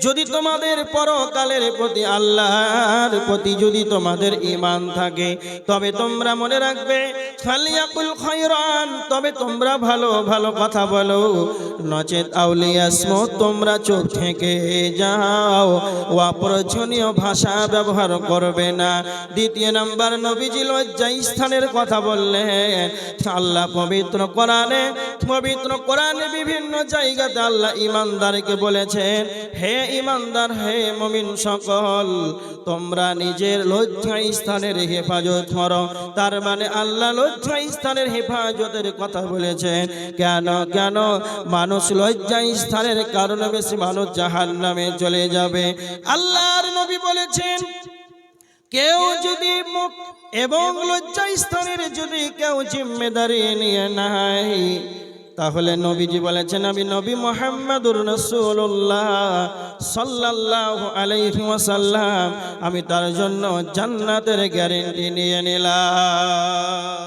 যদি তোমাদের পরকালের প্রতি আল্লাহর প্রতি যদি তোমাদের ঈমান থাকে, তবে তোমরা মনে রাখবে, ফালিয়াকুল খায়রান, তবে তোমরা ভালো ভালো কথা বলো। নচেত আউলিয়াসমো তোমরা চোখ থেকে যাও। ও অপ্রয়োজনীয় ভাষা ব্যবহার করবে না। দ্বিতীয় নাম্বার, নবীজি লজ্জা স্থানের কথা বললেন। আল্লাহ পবিত্র কোরআনে পবিত্র কোরআনে বিভিন্ন জায়গাতে আল্লাহ ইমানদারকে বলেছেন, হে ইমানদার, হে মমিন সকল, তোমরা নিজের লজ্জা স্থানের হেফাজত করো। তার মানে আল্লাহ লজ্জা স্থানের হেফাজতের কথা বলেছেন, কেন কেন? মানুষ লজ্জা স্থানের কারণে বেশি মানুষ জাহান নামে চলে যাবে। আল্লাহর নবী বলেছেন, কেউ যদি মুখ এবং লজ্জা স্থানের যদি কেউ জিম্মেদারি নিয়ে নাই তাহলে নবীজি বলেছেন আমি নবী মোহাম্মদুর রসুল্লাহ সাল্লাহ আলাইসাল্লাম আমি তার জন্য জান্নাতের গ্যারেন্টি নিয়ে নিলাম।